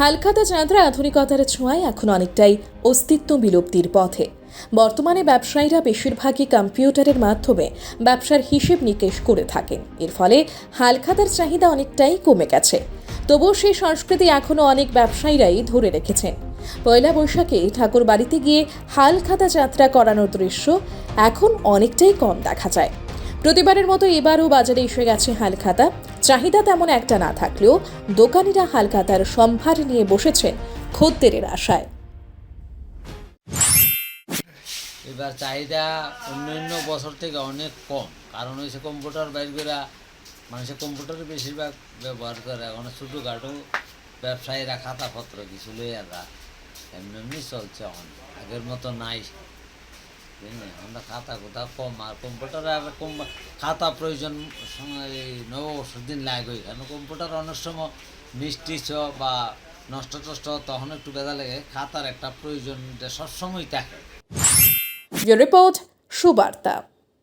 হালখাতা চাঁদরা আধুনিকতার ছোঁয়ায় এখন অনেকটাই অস্তিত্ব বিলুপ্তির পথে। বর্তমানে ব্যবসায়ীরা বেশিরভাগই কম্পিউটারের মাধ্যমে ব্যবসার হিসেব নিকেশ করে থাকেন। এর ফলে হালখাতার চাহিদা অনেকটাই কমে গেছে। তবুও সেই সংস্কৃতি এখনও অনেক ব্যবসায়ীরাই ধরে রেখেছেন। পয়লা বৈশাখে ঠাকুর বাড়িতে গিয়ে হালখাতা যাত্রা করানোর দৃশ্য এখন অনেকটাই কম দেখা যায়। প্রতিবারের মতো এবারও বাজারে এসে গেছে হালখাতা। চাহিদা তেমন একটা না থাকলেও দোকানিরা হালখাতার সম্ভার নিয়ে বসেছেন খদ্দেরের আশায়। এবার চাহিদা অন্যান্য বছর থেকে অনেক কম, কারণ হয়েছে কম্পিউটার বাইর করে মানুষের কম্পিউটারে বেশিরভাগ ব্যবহার করে, এখন ছোটোখাটো ব্যবসায়ীরা খাতাপত্র কিছু লইয়া এমনি এমনি চলছে এখন। আগের মতো নাই। আমরা খাতা কোথা কম আর কম্পিউটারে আর কম খাতা প্রয়োজন সময় নববর্ষের দিন লাগে কারণ কম্পিউটার অনেক সময় মিষ্টি চ বা নষ্ট টষ্ট তখন একটু বেদা লাগে খাতার একটা প্রয়োজন সবসময় থাকে রিপোর্ট সুবার্তা